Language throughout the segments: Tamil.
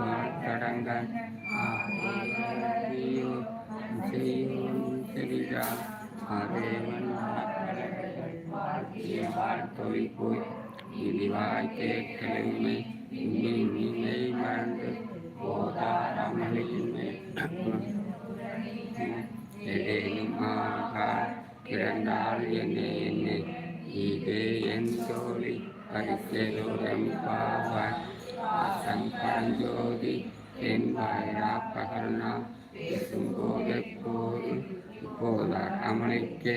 கேட்டையும் வாழ்த்தடங்க ஆதியோ செய்யும் செலிதா அதேவன் வாழ்த்திய வாழ்த்தொழி போய் கேட்கலுமே மறந்து எதேனும் ஆகார் பிறந்தால் இதே என் தோழி பரிசேதோரம் பாவாய் சங்கரன் ஜோதி வாயிரா பகர்னா பேசும் போது இப்போதா அமளிக்கே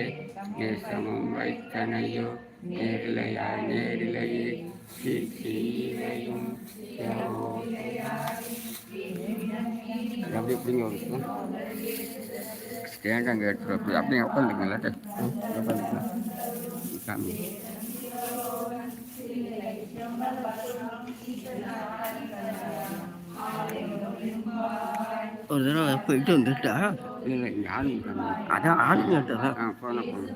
நேசமும் வைத்தனையோ நேரிலையாய் நேரிலையே சீரையும் அப்படி எப்படிங்க ஒரு அங்கே அப்படி அப்படியே உட்காந்துக்கலாம் சாமி ஒரு தடவை போயிட்டு வந்துட்டா? இல்லை யாரும் அதான் ஆளுங்க ஆ போன போன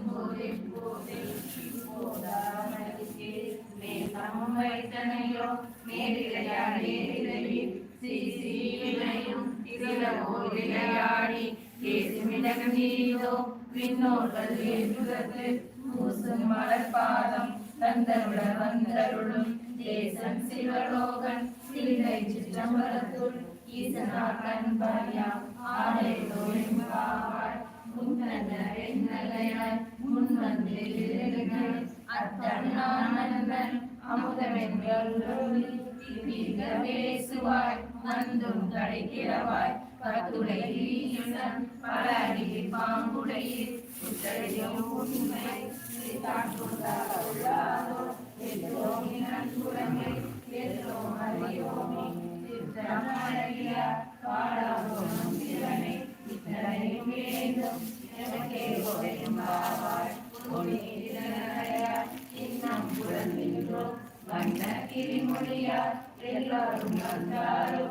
மலர்பாதம் தந்தருட வந்தருளும். தேசம் சிவலோகன் சிலை சிற்றம்பலத்துள் ஈசனார் கண்பரியா ஆடை தோழின் பாவாய் என்னலையாய் அத்தன்னானந்தன் அமுதமென்றி பேசுவாய் வந்தும் பல அடியை பாம்புடையே உண்மை உள்ளாதோ எல்லோம் நன்குடமை எல்லோம் அறியோமே சித்தமழகிய பாடாதோ திறனை இத்தனையும் வேண்டும் எனக்கே உரையும் பாவாய் இன்னும் புலந்தின்றோம் வண்ண கிரிமொழியார் எல்லாரும் வந்தாரோ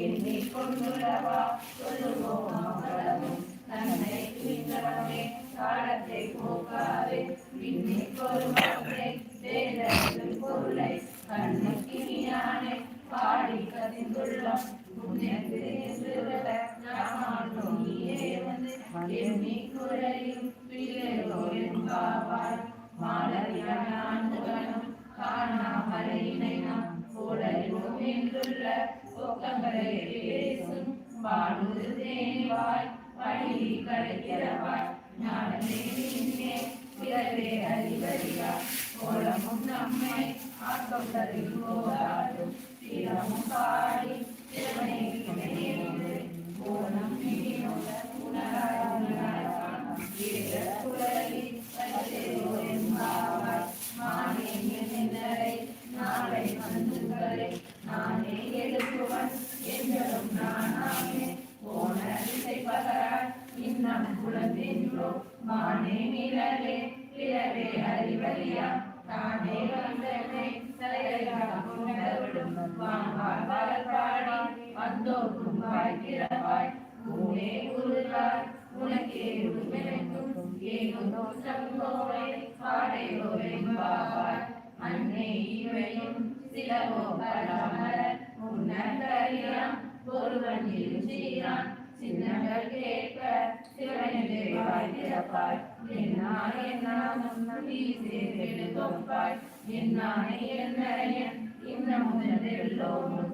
எண்ணிக் கொண்டுள்ளவா சொல்லுவோம் அவ்வளவும் தன்னை துணிந்தவனே காலத்தை போக்காதே விண்ணிக் கொள்வாரை எண்ணி குரலில் பிள்ளையோ என்பாவாய் மாலவியாண்டுகனும் காணாமலையினை நாம் போடலும் என்றுள்ள ஒக்கங்களை பேசும் பாடு தேவாய் வழி கிடைக்கிறவாய் ஞானமே நின்னே பிறவே அறிவறியா கோலமும் நம்மை ஆக்கம் தரும் போதாடும். திறமும் பாடி திறனை கோலம் நீனோட உணராய் உணராய் காணும் மானே நிழலே அறிவறியா தானே கொண்டவிடும் வந்தோர்க்கும் வாய்க்கிறவாய். ஊனே உருளாய் உனக்கே உருவெனக்கும் ஏனோ சங்கோவை பாடையோ என்பாவாய் அன்னை இவையும் சிலவோ பலமர முன்னறியான் ஒருவன் இருந்தீரான் சின்னங்கள் கேட்க சிவனே வாய்த்திறப்பாய் என்னாய் என்னாமும் தொப்பாய் என்னாய் என்னையன் இன்னமும் எல்லோரும்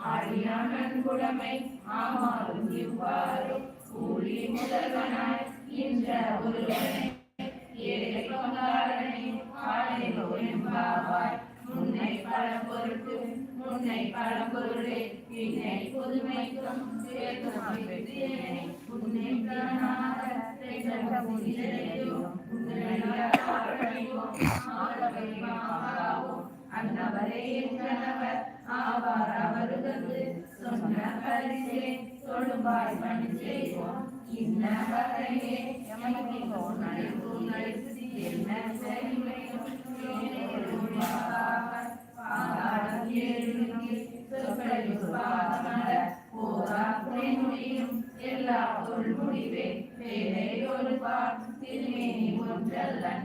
இன்னும் விதியோ மன்னோ இவ்வாறு கூலி முதல்வனாய் ஒருவனை ஏழை முன்னை முன்னை பழம்பொருளே பின்னை புதுமைக்கும் சேர்க்கும் உன்னை பிராணாக அன்னவரே கணவர் ஆவார் அவருக்கு சொன்ன பரிசே தொழும்பாய் பணி செய்வோம் இன்ன வரையே எமக்கு நடிப்பு நடித்து என்ன செய்வையும் எல்லா பொருள் முடிவே வேலை ஒரு பார் திருமேனி ஒன்றல்லன்.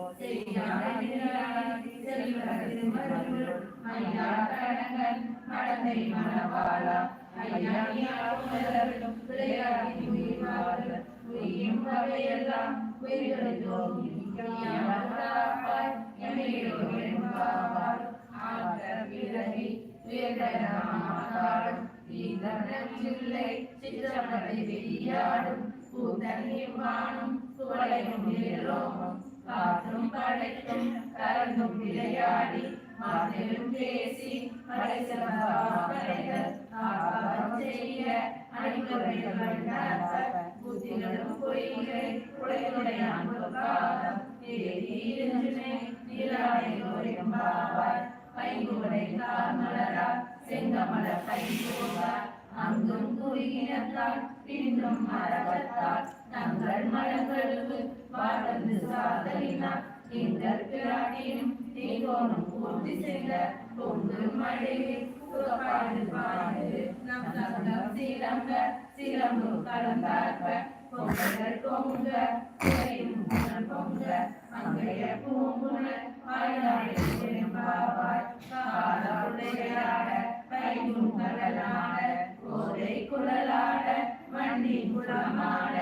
போர பொருளுடன் மடந்தை மணவாளா ஐயா யாரும் விளையாடி உயிர்வார்கள் உயிரும் வகையெல்லாம் உயிர்களும் பிறகி வெளியாடும் கூத்தனியும் வானும் குவளையும் நிலோமும் காற்றும் படைத்தும் கலந்தும் விளையாடி மாதலும் பேசி செய்ய புத்திகளும் அன்பு காலம் அங்கும் குறுகினத்தால் பின்னும் மரபத்தால் தங்கள் மரங்களுக்கு வாழ்ந்து சாதலினார் இந்த பிராட்டியும் தீகோனும் பூர்த்தி செய்த பொங்கு மழையே புறப்பாடு பாடு. நம் தந்தம் சிலம்ப சிலம்பு கலந்தார்ப்ப பொங்கல் பொங்க பொங்க அங்கைய பூங்குணல் வாய்நாடு பாவாய் காலாடையாட கையும் கடலாட கோதை குழலாட வண்டி குளமாட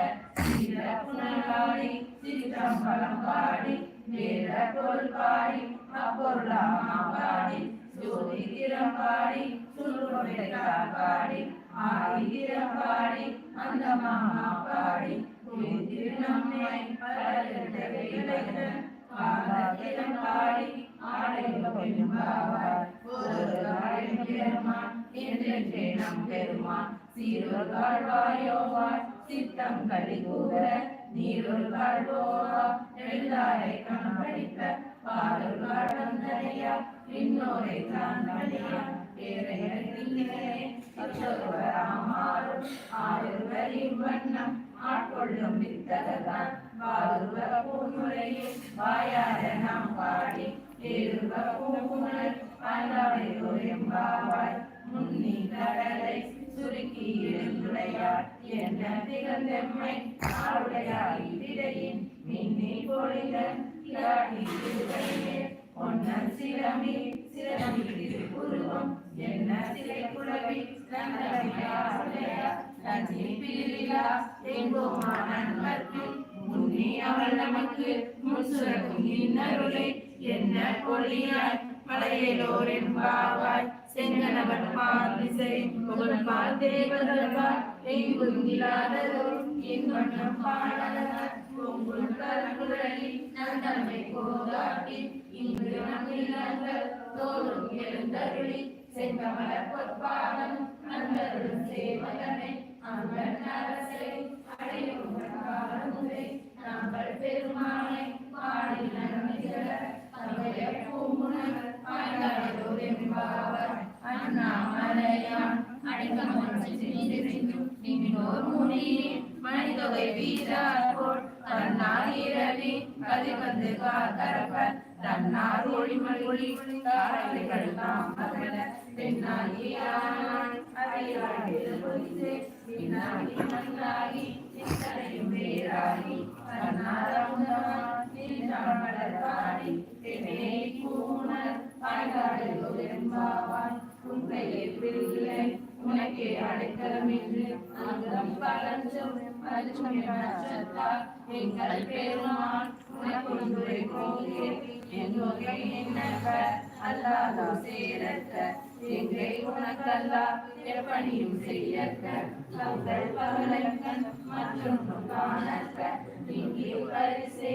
சிற்றம்பலம் பாடி வேத பொருள் பாடி அப்பொருளாமா பாடி ஜோதிதிரம் பாடி சுருளைத்தார் பாடி ஆயிரம் பாடி அந்த மாமா பாடி நம்மை பாடி ஆடைகள் பெரும்பாவாய் ஒரு பெருமான் என்றென்றே நம் பெருமான் சித்தம் கலிகூற நீரொரு வாழ்வோவா எழுதாரை கணபடித்த பாடல் வாழ்வந்தனையா இன்னோரை தான் வழியா ராமாரும் ஆறுவரின் வண்ணம் ஆட்கொள்ளும் வித்தகதான். வாயார நாம் பாடி பூமுறை எம்பாவாய் முன்னி கடலை சுருக்கி எழுந்துடையார் என்ன திகழ்ந்தெம்மை மின்னி சிலமி சிலமி என்ன சிலை குழவி முன்னி அவள் நமக்கு முன்சுரக்கும் இன்னருளை. என்ன பொழியாய் மலையிலோர் என்பாவாய். செங்கனவன் பாலிசை புகழ்பால் தேவதல்வார் எங்கும் இல்லாததோர் இன்வண்ணம் பாடலர் பொங்குள் கருங்குழலி நந்தமை கோதாட்டி இங்கு நம்பினார்கள் தோறும் எழுந்தருளி செங்கமல பொற்பாதம். நந்தருளும் சேவகனை அங்கன் அரசை. அடையும் காலமுறை. நாங்கள் பெருமானை பாடி நன்மைகள மனிதொகை வீரார் தன்னார் இரவி கதிவந்து காத்தரப்ப தன்னார் ஒளிமொழி ஒளி தாரைகள் தாம் மகள பெண்ணாகியான் அறியாடில் பொய்சே பின்னாடி மண்ணாகி சித்தனையும் வேறாகி தன்னார் அமுதமான் பாடி உனக்கே அங்கம் எங்கள் பெருமான் அல்லாதோ சேரக்க எங்கை உனக்கல்லா எப்பணியும் செய்யக்க தங்கள் பகலக்கன் மற்றும் காணக்க இங்கே பரிசே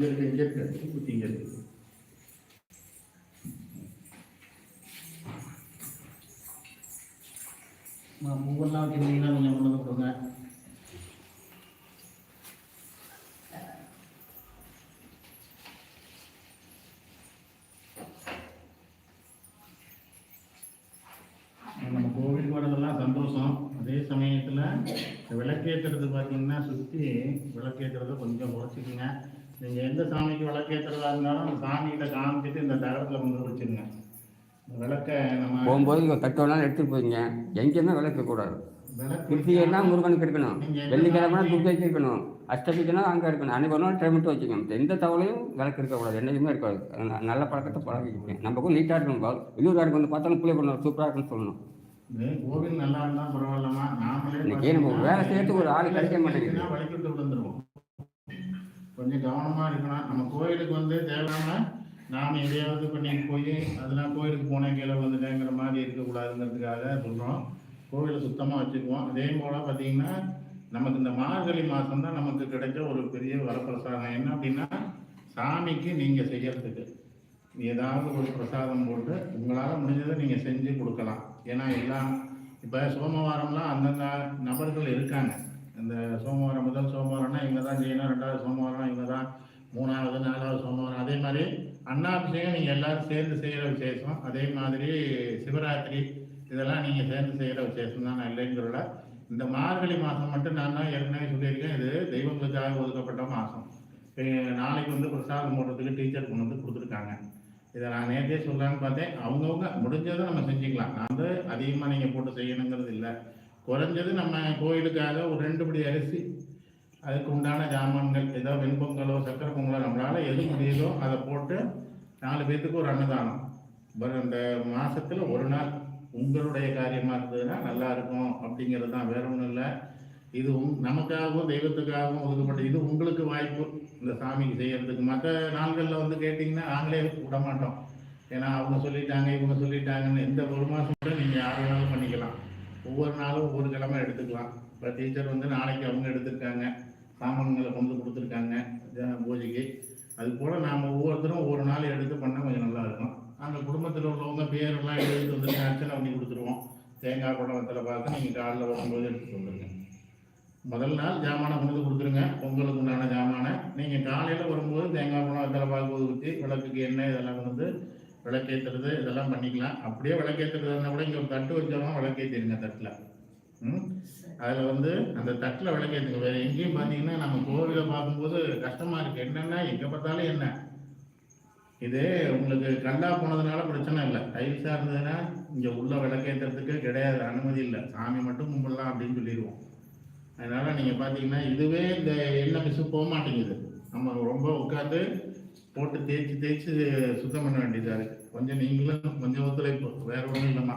இங்க இருக்கு ஊத்தி இங்க இருக்கு நான் பூவெல்லாம் வச்சுருந்தீங்கன்னா நீங்கள் கொண்டு வந்து கொடுங்க நம்ம கோவிலுக்கு வரதெல்லாம் சந்தோஷம் அதே சமயத்தில் விளக்கேற்றுறது பார்த்தீங்கன்னா சுற்றி விளக்கேற்றுறத கொஞ்சம் குறைச்சிக்கங்க நீங்கள் எந்த சாமிக்கு விளக்கேற்றுறதா இருந்தாலும் அந்த சாமிகிட்ட காமிச்சிட்டு இந்த தகரத்தில் கொண்டு வச்சுருங்க விளக்க நம்ம போகும்போது எடுத்துகிட்டு போய்ங்க எங்கேயுமே விளக்கக்கூடாது விளக்கு கிருத்திகைனா முருகனுக்கு இருக்கணும் நீங்க எந்த வெள்ளிக்கிழமை சாமி- துர்க்கைக்கு இருக்கணும் அஷ்டமிக்குனா அங்கே இருக்கணும் அன்னைக்கு ஒரு நாள் வச்சுக்கணும் எந்த தவளையும் விளக்கு இருக்கக்கூடாது. என்னைக்குமே இருக்காது. நல்ல பழக்கத்தை பழகிக்கணும் நமக்கும் நீட்டாக இருக்கணும் வெளியூர்காருக்கு வந்து பார்த்தாலும் பிள்ளை பண்ணணும் சூப்பராக இருக்குன்னு சொல்லணும். இன்னைக்கு நம்ம வேலை செய்யறதுக்கு ஒரு ஆள் கிடைக்க மாட்டேங்குது. கொஞ்சம் கவனமா இருக்கணும். நம்ம கோயிலுக்கு வந்து தேவையான நாம் எதையாவது பண்ணிட்டு போய் அதெல்லாம் கோயிலுக்கு போனேன் கீழே வந்துட்டேங்கிற மாதிரி இருக்கக்கூடாதுங்கிறதுக்காக சொல்கிறோம் கோவிலை சுத்தமாக வச்சுக்குவோம். அதே போல் பார்த்தீங்கன்னா நமக்கு இந்த மார்கழி மாதம் தான் நமக்கு கிடைச்ச ஒரு பெரிய வரப்பிரசாதம். என்ன அப்படின்னா சாமிக்கு நீங்கள் செய்யறதுக்கு. ஏதாவது ஒரு பிரசாதம் போட்டு உங்களால் முடிஞ்சதை நீங்கள் செஞ்சு கொடுக்கலாம். ஏன்னா எல்லாம் இப்போ சோமவாரம்லாம் அந்தந்த நபர்கள் இருக்காங்க. இந்த சோமவாரம் முதல் சோமவாரம்னா இவங்க தான் செய்யணும் ரெண்டாவது சோமவாரம் இவங்க தான் மூணாவது நாலாவது சோமவாரம் அதே மாதிரி அண்ணாபிஷேகம் நீங்கள் எல்லாரும் சேர்ந்து செய்கிற விசேஷம். அதே மாதிரி சிவராத்திரி இதெல்லாம் நீங்கள் சேர்ந்து செய்கிற விசேஷம் தான் நான் இல்லைங்கிறத இந்த மார்கழி மாதம் மட்டும் நான் தான் ஏற்கனவே சொல்லியிருக்கேன். இது தெய்வங்களுக்காக ஒதுக்கப்பட்ட மாதம் நாளைக்கு வந்து பிரசாதம் போடுறதுக்கு டீச்சர் கொண்டு வந்து கொடுத்துருக்காங்க. இதை நான் நேற்றே சொல்லலான்னு பார்த்தேன். அவங்கவுங்க முடிஞ்சதை நம்ம செஞ்சுக்கலாம். நான் வந்து அதிகமாக நீங்கள் போட்டு செய்யணுங்கிறது இல்லை. குறைஞ்சது நம்ம கோயிலுக்காக ஒரு ரெண்டு படி அரிசி அதுக்கு உண்டான ஜாமான்கள் ஏதோ வெண்பொங்கலோ சக்கரை பொங்கலோ நம்மளால் எது முடியுதோ அதை போட்டு நாலு பேர்த்துக்கு ஒரு அன்னதானம். பட் அந்த மாசத்துல ஒரு நாள் உங்களுடைய காரியமாக இருந்ததுன்னா நல்லா இருக்கும் அப்படிங்கிறது தான். வேற ஒன்றும் இல்லை. இது உங் நமக்காகவும் தெய்வத்துக்காகவும் ஒதுக்கப்பட்ட இது உங்களுக்கு வாய்ப்பு. இந்த சாமிக்கு செய்யறதுக்கு. மற்ற நாள்களில் வந்து கேட்டிங்கன்னா நாங்களே விட மாட்டோம். ஏன்னா அவங்க சொல்லிட்டாங்க இவங்க சொல்லிட்டாங்கன்னு எந்த ஒரு மாதம் கூட நீங்கள் யார் வேணாலும் பண்ணிக்கலாம். ஒவ்வொரு நாளும் ஒவ்வொரு கிழமை எடுத்துக்கலாம். இப்போ டீச்சர் வந்து நாளைக்கு அவங்க எடுத்திருக்காங்க. சாமான்களை கொண்டு வந்து கொடுத்துருக்காங்க பூஜைக்கு. அது போல் நாம் ஒவ்வொருத்தரும் ஒவ்வொரு நாள் எடுத்து பண்ணால் கொஞ்சம் நல்லா இருக்கும். அந்த குடும்பத்தில் உள்ளவங்க பேரெல்லாம் எழுதிட்டு வந்துட்டு அர்ச்சனை பண்ணி கொடுத்துருவோம். தேங்காய் பழம் வெத்தலை பார்த்து நீங்கள் காலையில் வரும்போது எடுத்து வந்துருங்க. முதல் நாள் ஜாமானை கொண்டு வந்து கொடுத்துருங்க. பொங்கலுக்கு உண்டான ஜாமானை. நீங்கள் காலையில் வரும்போது தேங்காய் பழம் வெத்தலை பாக்கு ஊற்றி விளக்குக்கு எண்ணெய் இதெல்லாம் வந்து விளக்கேற்றுறது இதெல்லாம் பண்ணிக்கலாம். அப்படியே விளக்கேற்றுறது கூட இங்கே ஒரு தட்டு வச்சோம்னா விளக்கேற்றிருங்க தட்டில். ம்? அதில் வந்து அந்த தட்டில் விளக்கேற்றுங்க வேறு எங்கேயும் பார்த்தீங்கன்னா நம்ம கோவிலை பார்க்கும்போது கஷ்டமாக இருக்குது என்னென்னா எங்கே பார்த்தாலும் என்ன? இது உங்களுக்கு கல்லா போனதுனால பிரச்சனை இல்லை. டைல்ஸாக இருந்ததுன்னா இங்கே உள்ள விளக்கேற்றுறதுக்கு கிடையாது. அனுமதி இல்லை. சாமி மட்டும் கும்பிடலாம் அப்படின்னு சொல்லிடுவோம். அதனால் நீங்கள் பார்த்தீங்கன்னா இதுவே இந்த எண்ணெய் பிசு போக மாட்டேங்குது. நம்ம ரொம்ப உட்காந்து போட்டு தேய்ச்சி தேய்ச்சி சுத்தம் பண்ண வேண்டியதாக இருக்குது கொஞ்சம் நீங்களும் கொஞ்சம் ஒத்துழைப்பு. வேற ஒன்றும் இல்லைம்மா.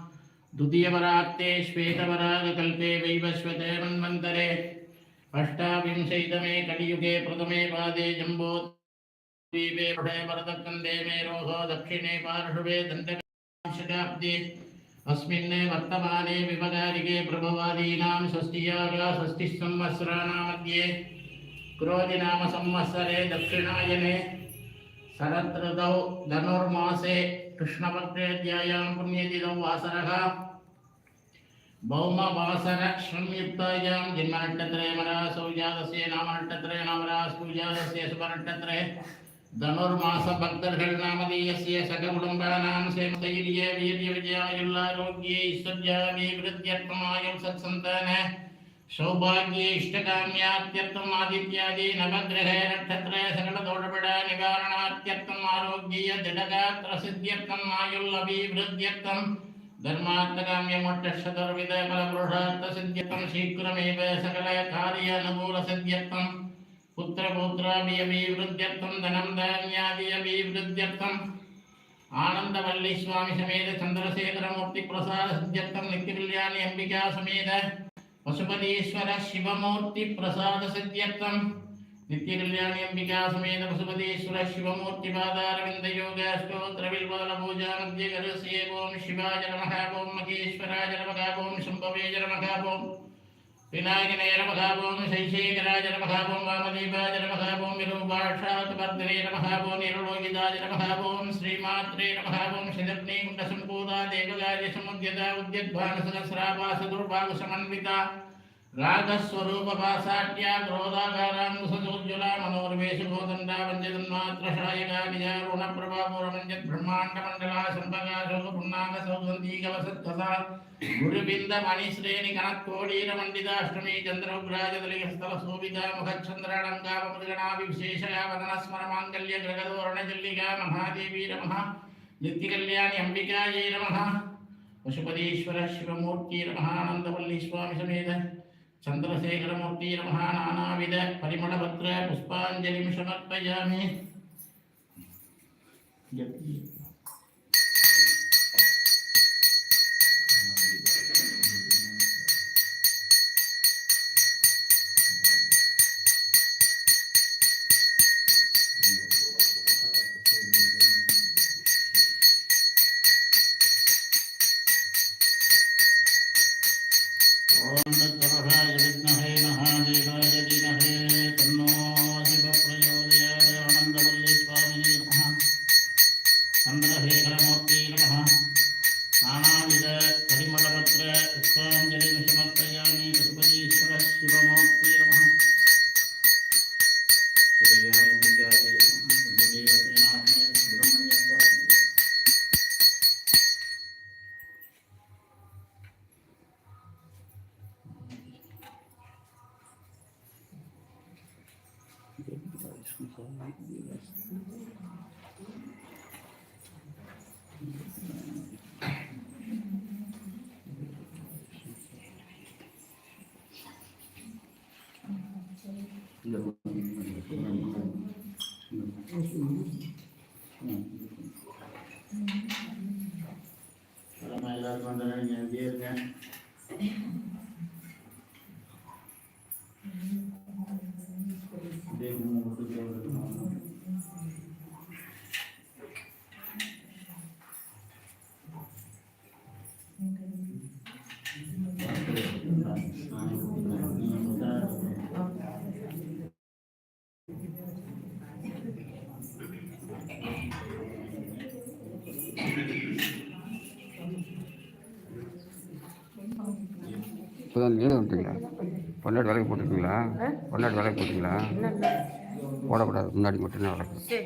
द्वितीयवराक्ते श्वेतवरागकल्पे वैवस्वते मन्वन्तरे अष्टाविंशैतमे कलियुगे प्रथमे पादे जम्बोद्वीपे पुढे भरतकन्दे मेरोः दक्षिणे पार्श्वे दण्डशताब्दे अस्मिन् वर्तमाने विभगारिके प्रभवादीनां षष्टियागा षष्टिः संवत्सराणामध्ये क्रोधिनाम संवत्सरे दक्षिणायने शरदृतौ धनुर्मासे कृष्णभक्तेत्यायां पुण्यतिरौ वासरः भौमवासर संयुक्तायां जन्मनक्षत्रे मरासौजातस्य नामनक्षत्रे नामरासूजातस्य शुभनक्षत्रे धनुर्मासभक्तர்கள் நாமதேயசிய சககுடும்பானாம் சேமதைரிய வீரிய விஜயாயுள்ளாரோக்கிய ஐஸ்வர்யாமே விருத்தியர்ப்பமாயம் சத்சந்தான सौभाग्ये इष्टकाम्यात्यर्थम् आदित्यादि नवग्रहे नक्षत्रे सकलदोषपीड निवारणात्यर्थम् आरोग्य दृढगात्रसिद्ध्यर्थम् आयुल्लभीवृद्ध्यर्थम् धर्मार्थकाम्यमोक्षसदर्विद फलपुरुषार्थसिद्ध्यर्थम् शीघ्रमेव सकले कार्यनुकूलसिद्ध्यर्थम् पुत्रपुत्राभियभिवृद्ध्यर्थम् धनं धान्यादियभिवृद्ध्यर्थम् आनन्दवल्लीस्वामिसमेत चन्द्रशेखरमूर्तिप्रसादसिद्ध्यर्थम् नित्यकल्याणि अम्बिका समेत పశుపతీశ్వర శివమూర్తి ప్రసాద సిద్ధ్యర్థం నిత్య కళ్యాణ్యంబికా సమేత పశుపతీశ్వర శివమూర్తి పాదారవింద యోగ స్తోత్ర విల్వల పూజా మధ్య గరస్యే ఓం శివాయ నమ ఓం మహేశ్వరాయ నమ ఓం శంభవే నమ ఓం వినాయకనయ నమః శైశేఖరాజ నమః ఓం వామదేవాజ నమః ఓం విరూపాక్షాత్వర్ధనే నమః ఓం నిరులోకితాజ నమః ఓం శ్రీమాత్రే నమః ఓం శిలగ్నే కుండసంపూత దేవగార్య సముద్యత ఉద్యద్భానుసహస్రావాస దుర్భాగ సమన్విత రాగస్వరూపపాసాట్యా క్రోధాకారాంగుసోజ్వలా మనోర్వేశుభోదండా వంద్యతన్మాత్రశాయకాభిజారుణ ప్రభాపూరమంజత్ బ్రహ్మాండమండలా శంభకాశోక పున్నాక సౌగంధీకవసత్కసా గురుబింద మణిశ్రేణి కనత్కోడీరమండితాష్టమి చంద్రోగ్రాజదలిహస్తల శోభితా ముఖచంద్రాడంగామృగణాభిశేషయా వదనస్మరమాంగల్య గ్రగదోరణజల్లిగా మహాదేవీ నమ నిత్యకల్యాణి అంబికాయై నమ పశుపతీశ్వర ఆనందవల్లి స్వామి సమేత சந்திரசேகரமூர்த்தி நமஹா நானாவித பரிமளபத்ர புஷ்பாஞ்சலிம் சமர்ப்பயாமி. லீவு வந்துட்டீங்களா பொன்னாடி விலைக்கு போட்டுருக்கீங்களா? பன்னெண்டு விலைக்கு போட்டிங்களா போடக்கூடாது. முன்னாடி மட்டும்தான் விலைக்கு